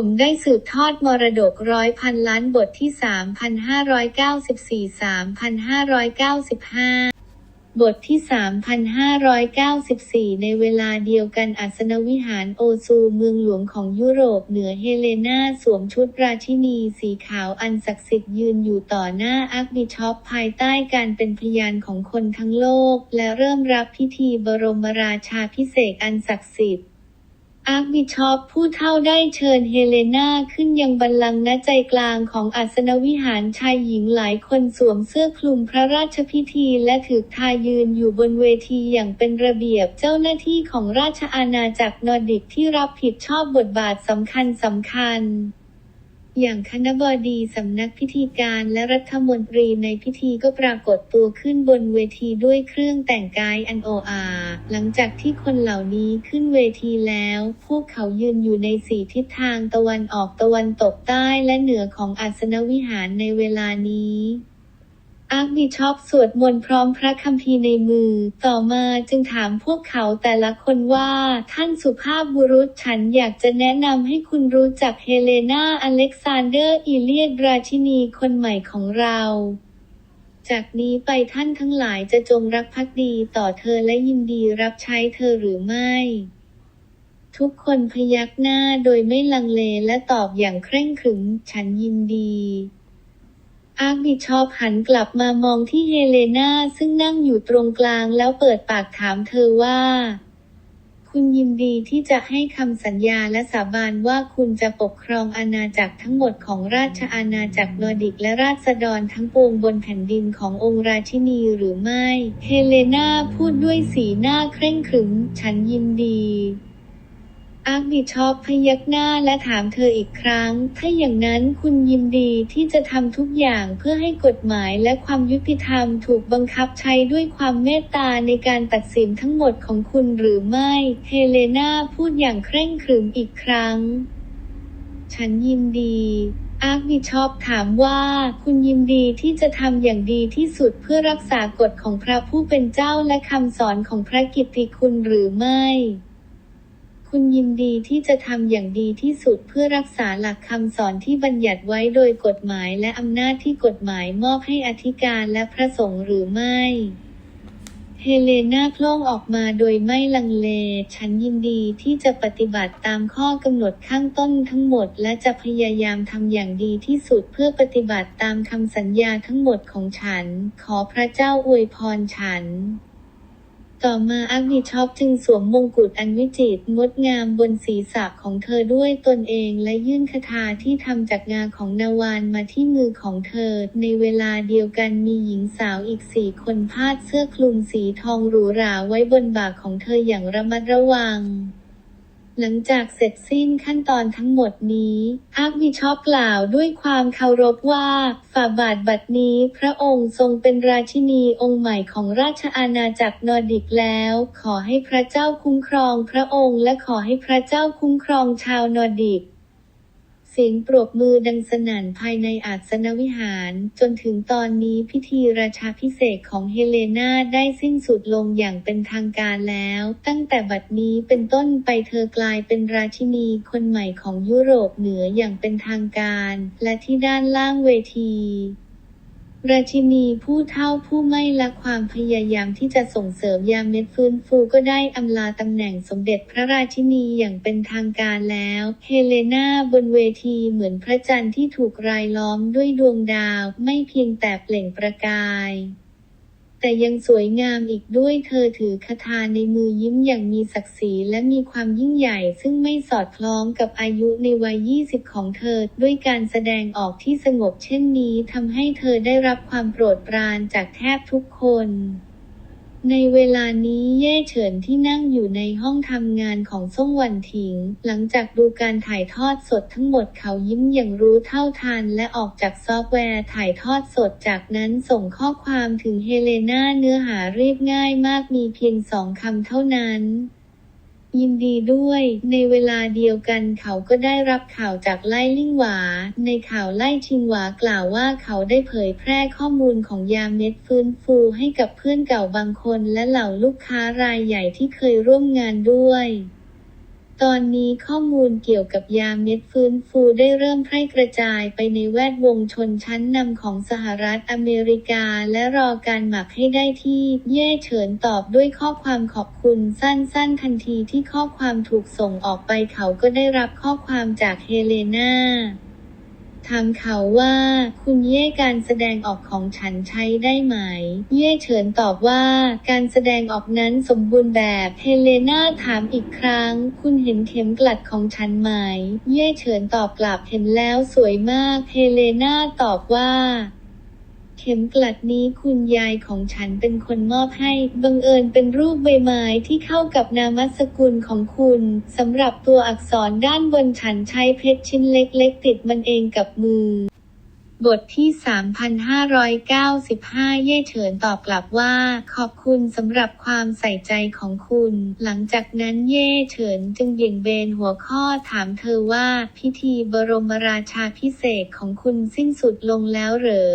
ผมได้สืบทอดมรดกร้อยพันล้านบทที่ 3,594-3,595บทที่ 3,594 ในเวลาเดียวกันอัสนวิหารโอซูเมืองหลวงของยุโรปเหนือเฮเลนาสวมชุดราชินีสีขาวอันศักดิ์สิทธิ์ยืนอยู่ต่อหน้าอาร์คบิชอปภายใต้การเป็นพยานของคนทั้งโลก และเริ่มรับพิธีบรมราชาพิเศษอันศักดิ์สิทธิ์ อาร์คบิชอปผู้เท่าได้เชิญเฮเลนาขึ้นยังบัลลังก์ณใจกลางของอัสนวิหารชายหญิงหลายคนสวมเสื้อคลุมพระราชพิธีและถือทายืนอยู่บนเวทีอย่างเป็นระเบียบเจ้าหน้าที่ของราชอาณาจักรนอร์ดิกที่รับผิดชอบบทบาทสำคัญสำคัญ อย่างคณบดีสำนักพิธีการและรัฐมนตรีในพิธีก็ปรากฏตัวขึ้นบนเวทีด้วยเครื่องแต่งกายอันโออาหลังจากที่คนเหล่านี้ขึ้นเวทีแล้ว พวกเขายืนอยู่ในสี่ทิศทางตะวันออกตะวันตกใต้และเหนือของอัสนวิหารในเวลานี้ อาร์คบิชอปสวดมนต์พร้อมพระคัมภีร์ในมือ ต่อมาจึงถามพวกเขาแต่ละคนว่า ท่านสุภาพบุรุษฉันอยากจะแนะนำให้คุณรู้จักเฮเลนาอเล็กซานเดอร์อีเลียดราชินีคนใหม่ของเราจากนี้ไปท่านทั้งหลายจะจงรักภักดีต่อเธอและยินดีรับใช้เธอหรือไม่ ทุกคนพยักหน้าโดยไม่ลังเลและตอบอย่างเคร่งขรึม ฉันยินดี อาร์คบิชอปหันกลับมามองที่เฮเลนาซึ่งนั่งอยู่ตรงกลางแล้วเปิดปากถามเธอว่า คุณยินดีที่จะให้คำสัญญาและสาบานว่าคุณจะปกครองอาณาจักรทั้งหมดของราชอาณาจักรนอร์ดิกและราษฎรทั้งปวงบนแผ่นดินขององค์ราชินีหรือไม่ เฮเลนาพูดด้วยสีหน้าเคร่งขรึม ฉันยินดี อาร์คบิชอปพยักหน้าและถามเธออีกครั้ง ถ้าอย่างนั้นคุณยินดีที่จะทำทุกอย่างเพื่อให้กฎหมายและความยุติธรรมถูกบังคับใช้ด้วยความเมตตาในการตัดสินทั้งหมดของคุณหรือไม่ เฮเลนาพูดอย่างเคร่งขรึมอีกครั้ง ฉันยินดีอาร์คบิชอปถามว่าคุณยินดีที่จะทำอย่างดีที่สุดเพื่อรักษากฎของพระผู้เป็นเจ้าและคำสอนของพระกิตติคุณหรือไม่ คุณยินดีที่จะทำอย่างดีที่สุดเพื่อรักษาหลักคำสอนที่บัญญัติไว้โดยกฎหมายและอำนาจที่กฎหมายมอบให้อธิการและพระสงฆ์หรือไม่เฮเลนาโพล่งออกมาโดยไม่ลังเล ฉันยินดีที่จะปฏิบัติตามข้อกำหนดข้างต้นทั้งหมด และจะพยายามทำอย่างดีที่สุดเพื่อปฏิบัติตามคำสัญญาทั้งหมดของฉัน ขอพระเจ้าอวยพรฉัน ต่อมาอักนิชอปจึงสวมมงกุฎอันวิจิตรงดงามบนศีรษะของเธอด้วยตนเองและยื่นคาถาที่ทำจากงาของนาวานมาที่มือของเธอ ในเวลาเดียวกันมีหญิงสาวอีกสี่คนพาดเสื้อคลุมสีทองหรูหราไว้บนบ่าของเธออย่างระมัดระวัง หลังจากเสร็จสิ้นขั้นตอนทั้งหมดนี้อาร์คบิชอปกล่าวด้วยความเคารพว่า ฝ่าบาทบัดนี้พระองค์ทรงเป็นราชินีองค์ใหม่ของราชอาณาจักรนอร์ดิกแล้ว ขอให้พระเจ้าคุ้มครองพระองค์และขอให้พระเจ้าคุ้มครองชาวนอร์ดิก สียงปรบมือดังสนั่นภายในอาสนวิหาร จนถึงตอนนี้พิธีราชาพิเศษของเฮเลนาได้สิ้นสุดลงอย่างเป็นทางการแล้ว ตั้งแต่บัดนี้เป็นต้นไปเธอกลายเป็นราชินีคนใหม่ของยุโรปเหนืออย่างเป็นทางการ และที่ด้านล่างเวที ราชินีผู้เท่าผู้ไม่ละความพยายามที่จะส่งเสริมยามเม็ดฟื้นฟูก็ได้อำลาตำแหน่งสมเด็จพระราชินีอย่างเป็นทางการแล้ว เฮเลนาบนเวทีเหมือนพระจันทร์ที่ถูกรายล้อมด้วยดวงดาว ไม่เพียงแต่เปล่งประกาย แต่ยังสวยงามอีกด้วยเธอถือคาถาในมือยิ้มอย่างมีศักดิ์ศรีและมีความยิ่งใหญ่ ซึ่งไม่สอดคล้องกับอายุในวัย 20 ของเธอ ด้วยการแสดงออกที่สงบเช่นนี้ทำให้เธอได้รับความโปรดปรานจากแทบทุกคน ในเวลานี้เย่เฉินที่นั่งอยู่ในห้องทำงานของส่งวันถิง หลังจากดูการถ่ายทอดสดทั้งหมดเขายิ้มอย่างรู้เท่าทันและออกจากซอฟต์แวร์ถ่ายทอดสดจากนั้นส่งข้อความถึงเฮเลนาเนื้อหาเรียบง่ายมากมีเพียงสองคำเท่านั้น ยินดีด้วย ในเวลาเดียวกันเขาก็ได้รับข่าวจากไล่ลิ่งหวา ในข่าวไล่ชิงหวากล่าวว่าเขาได้เผยแพร่ข้อมูลของยาเม็ดฟื้นฟูให้กับเพื่อนเก่าบางคนและเหล่าลูกค้ารายใหญ่ที่เคยร่วมงานด้วย ตอนนี้ข้อมูลเกี่ยวกับยาเม็ดฟื้นฟูได้เริ่มแพร่กระจายไปในแวดวงชนชั้นนำของสหรัฐอเมริกา และรอการหมักให้ได้ที่ เย่เฉินตอบด้วยข้อความขอบคุณสั้นๆ ทันทีที่ข้อความถูกส่งออกไปเขาก็ได้รับข้อความจากเฮเลนา ถามเขาว่า คุณเย่การแสดงออกของฉันใช้ได้ไหม เย่เฉินตอบว่า การแสดงออกนั้นสมบูรณ์แบบเฮเลนาถามอีกครั้ง คุณเห็นเข็มกลัดของฉันไหม เย่เฉินตอบกลับเห็นแล้วสวยมากเฮเลนาตอบว่า ข็มกลัดนี้คุณยายของฉันเป็นคนมอบให้ บังเอิญเป็นรูปใบไม้ที่เข้ากับนามสกุลของคุณสำหรับตัวอักษรด้านบนฉันใช้เพชรชิ้นเล็กๆ ติดมันเองกับมือบทที่ 3,595 เย่เฉินตอบกลับว่า ขอบคุณสำหรับความใส่ใจของคุณ หลังจากนั้นเย่เฉินจึงเบี่ยงเบนหัวข้อถามเธอว่า พิธีบรมราชาพิเศษของคุณสิ้นสุดลงแล้วเหรอ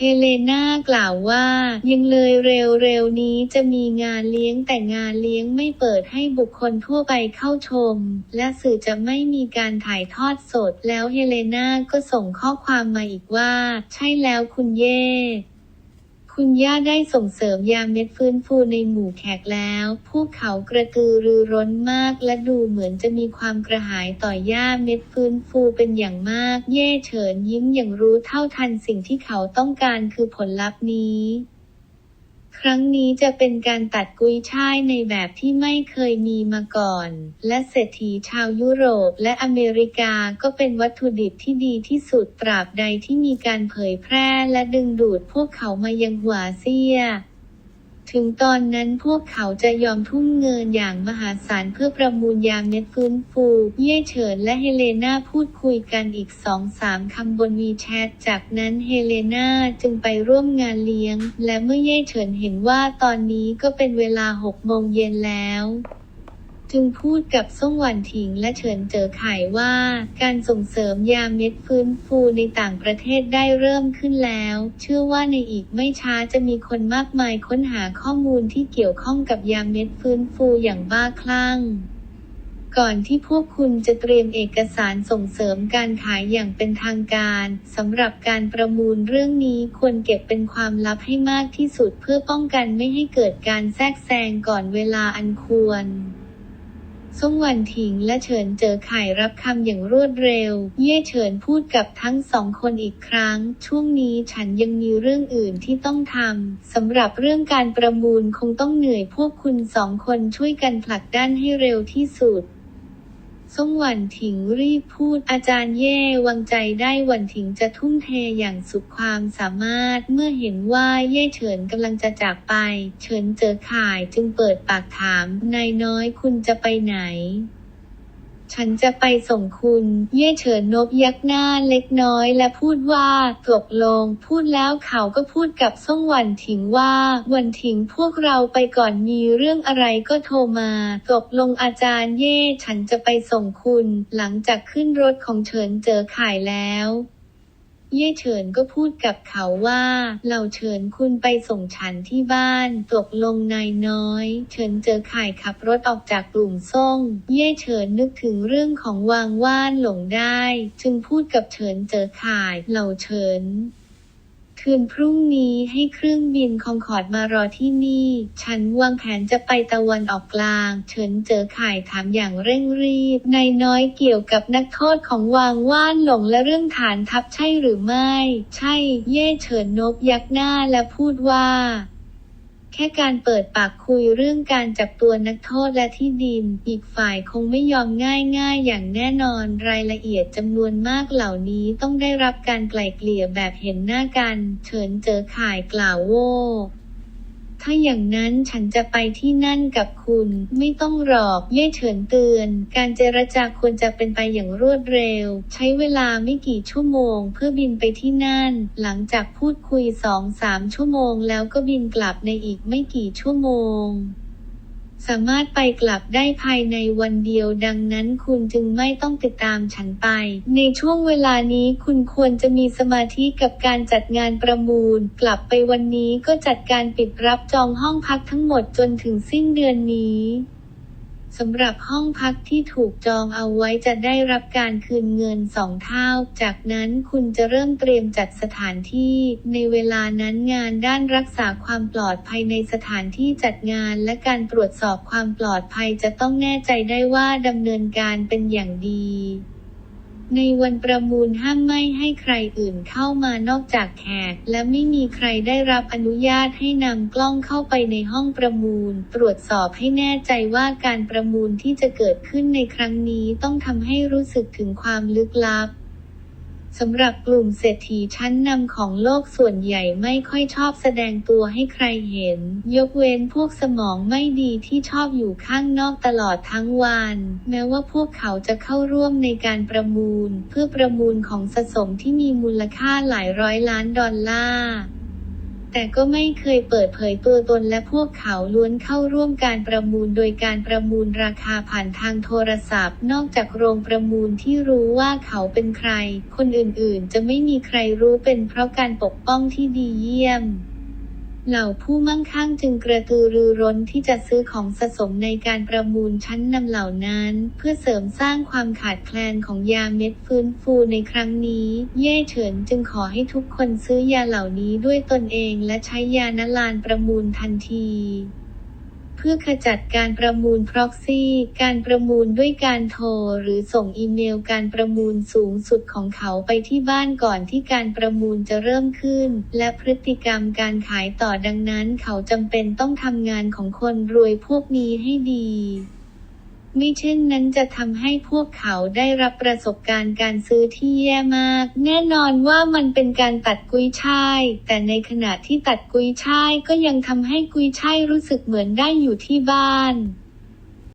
เฮเลนากล่าวว่า ยังเลยเร็วๆนี้จะมีงานเลี้ยงแต่งานเลี้ยงไม่เปิดให้บุคคลทั่วไปเข้าชม และสื่อจะไม่มีการถ่ายทอดสด แล้วเฮเลนาก็ส่งข้อความมาอีกว่า ใช่แล้วคุณเย่ คุณย่าได้ส่งเสริมยาเม็ดฟื้นฟูในหมู่แขกแล้วพวกเขากระตือรือร้นมากและดูเหมือนจะมีความกระหายต่อยาเม็ดฟื้นฟูเป็นอย่างมาก เย่เฉินยิ้มอย่างรู้เท่าทันสิ่งที่เขาต้องการคือผลลัพธ์นี้ ครั้งนี้จะเป็นการตัดกุยช่ายในแบบที่ไม่เคยมีมาก่อน และเศรษฐีชาวยุโรปและอเมริกาก็เป็นวัตถุดิบที่ดีที่สุดตราบใดที่มีการเผยแพร่และดึงดูดพวกเขามายังหัวเซีย ถึงตอนนั้นพวกเขาจะยอมทุ่มเงินอย่างมหาศาลเพื่อประมูลยาเม็ดฟื้นฟู เย่เฉินและเฮเลนาพูดคุยกันอีกสองสามคำบนวีแชท จากนั้นเฮเลนาจึงไปร่วมงานเลี้ยง และเมื่อเย่เฉินเห็นว่าตอนนี้ก็เป็นเวลาหกโมงเย็นแล้ว จึงพูดกับซ่งหวันถิงและเฉินเจอไขว่า การส่งเสริมยาเม็ดฟื้นฟูในต่างประเทศได้เริ่มขึ้นแล้ว เชื่อว่าในอีกไม่ช้าจะมีคนมากมายค้นหาข้อมูลที่เกี่ยวข้องกับยาเม็ดฟื้นฟูอย่างบ้าคลั่งก่อนที่พวกคุณจะเตรียมเอกสารส่งเสริมการขายอย่างเป็นทางการสำหรับการประมูลเรื่องนี้ควรเก็บเป็นความลับให้มากที่สุดเพื่อป้องกันไม่ให้เกิดการแทรกแซงก่อนเวลาอันควร ส่งวันถิงและเฉินเจอไข่รับคำอย่างรวดเร็ว เย่เฉินพูดกับทั้งสองคนอีกครั้ง ช่วงนี้ฉันยังมีเรื่องอื่นที่ต้องทำสำหรับเรื่องการประมูลคงต้องเหนื่อยพวกคุณสองคนช่วยกันผลักดันให้เร็วที่สุด ส่งหวันถิงรีบพูด อาจารย์เย่วางใจได้หวันถิงจะทุ่มเทอย่างสุดความสามารถ เมื่อเห็นว่าเย่เฉินกำลังจะจากไป เฉินเจอข่ายจึงเปิดปากถาม นายน้อยคุณจะไปไหน ฉันจะไปส่งคุณ เย่เฉินนบยักหน้าเล็กน้อยและพูดว่าตกลง พูดแล้วเขาก็พูดกับส่งวันถิงว่า วันถิงพวกเราไปก่อนมีเรื่องอะไรก็โทรมาตกลงอาจารย์เย่ฉันจะไปส่งคุณ หลังจากขึ้นรถของเฉินเจอข่ายแล้ว เย่เฉินก็พูดกับเขาว่าเหล่าเฉินคุณไปส่งฉันที่บ้านตกลงนายน้อย เฉินเจอข่ายขับรถออกจากกลุ่มซ่ง เย่เฉินนึกถึงเรื่องของวางว่านหลงได้ จึงพูดกับเฉินเจอข่ายเหล่าเฉิน คืนพรุ่งนี้ให้เครื่องบินคองคอร์ดมารอที่นี่ ฉันวางแผนจะไปตะวันออกกลาง เฉินเจอข่ายถามอย่างเร่งรีบ นายน้อยเกี่ยวกับนักโทษของวางว่านหลงและเรื่องฐานทัพใช่หรือไม่ ใช่ เย่เฉินนบยักหน้าและพูดว่า แค่การเปิดปากคุยเรื่องการจับตัวนักโทษและที่ดิน อีกฝ่ายคงไม่ยอมง่ายๆ อย่างแน่นอน รายละเอียดจำนวนมากเหล่านี้ต้องได้รับการไกล่เกลี่ยแบบเห็นหน้ากัน เฉินเจอข่ายกล่าวโว ถ้าอย่างนั้นฉันจะไปที่นั่นกับคุณ ไม่ต้องหรอกเย่เฉินเตือน การเจรจาควรจะเป็นไปอย่างรวดเร็ว ใช้เวลาไม่กี่ชั่วโมง เพื่อบินไปที่นั่น หลังจากพูดคุยสองสามชั่วโมง แล้วก็บินกลับในอีกไม่กี่ชั่วโมง สามารถไปกลับได้ภายในวันเดียวดังนั้นคุณจึงไม่ต้องติดตามฉันไป ในช่วงเวลานี้คุณควรจะมีสมาธิกับการจัดงานประมูล กลับไปวันนี้ก็จัดการปิดรับจองห้องพักทั้งหมดจนถึงสิ้นเดือนนี้ สำหรับห้องพักที่ถูกจองเอาไว้จะได้รับการคืนเงินสองเท่า จากนั้นคุณจะเริ่มเตรียมจัดสถานที่ ในเวลานั้นงานด้านรักษาความปลอดภัยในสถานที่จัดงานและการตรวจสอบความปลอดภัยจะต้องแน่ใจได้ว่าดำเนินการเป็นอย่างดี ในวันประมูลห้ามไม่ให้ใครอื่นเข้ามานอกจากแขกและไม่มีใครได้รับอนุญาตให้นำกล้องเข้าไปในห้องประมูล ตรวจสอบให้แน่ใจว่าการประมูลที่จะเกิดขึ้นในครั้งนี้ต้องทำให้รู้สึกถึงความลึกลับ สำหรับกลุ่มเศรษฐีชั้นนำของโลกส่วนใหญ่ไม่ค่อยชอบแสดงตัวให้ใครเห็น ยกเว้นพวกสมองไม่ดีที่ชอบอยู่ข้างนอกตลอดทั้งวัน แม้ว่าพวกเขาจะเข้าร่วมในการประมูล เพื่อประมูลของสะสมที่มีมูลค่าหลายร้อยล้านดอลลาร์ แต่ก็ไม่เคยเปิดเผยตัวตนและพวกเขาล้วนเข้าร่วมการประมูลโดยการประมูลราคาผ่านทางโทรศัพท์ นอกจากโรงประมูลที่รู้ว่าเขาเป็นใคร คนอื่นๆ จะไม่มีใครรู้เป็นเพราะการปกป้องที่ดีเยี่ยม เหล่าผู้มั่งคั่งจึงกระตือรือร้นที่จะซื้อของสะสมในการประมูลชั้นนำเหล่านั้น เพื่อเสริมสร้างความขาดแคลนของยาเม็ดฟื้นฟูในครั้งนี้ เย่เฉินจึงขอให้ทุกคนซื้อยาเหล่านี้ด้วยตนเองและใช้ยานลานประมูลทันที เพื่อขจัดการประมูล proxy การประมูลด้วยการโทร หรือส่งอีเมลการประมูลสูงสุดของเขาไปที่บ้านก่อนที่การประมูลจะเริ่มขึ้น และพฤติกรรมการขายต่อดังนั้น เขาจำเป็นต้องทำงานของคนรวยพวกนี้ให้ดี ไม่เช่นนั้นจะทำให้พวกเขาได้รับประสบการณ์การซื้อที่แย่มาก แน่นอนว่ามันเป็นการตัดกุยช่าย แต่ในขณะที่ตัดกุยช่ายก็ยังทำให้กุยช่ายรู้สึกเหมือนได้อยู่ที่บ้าน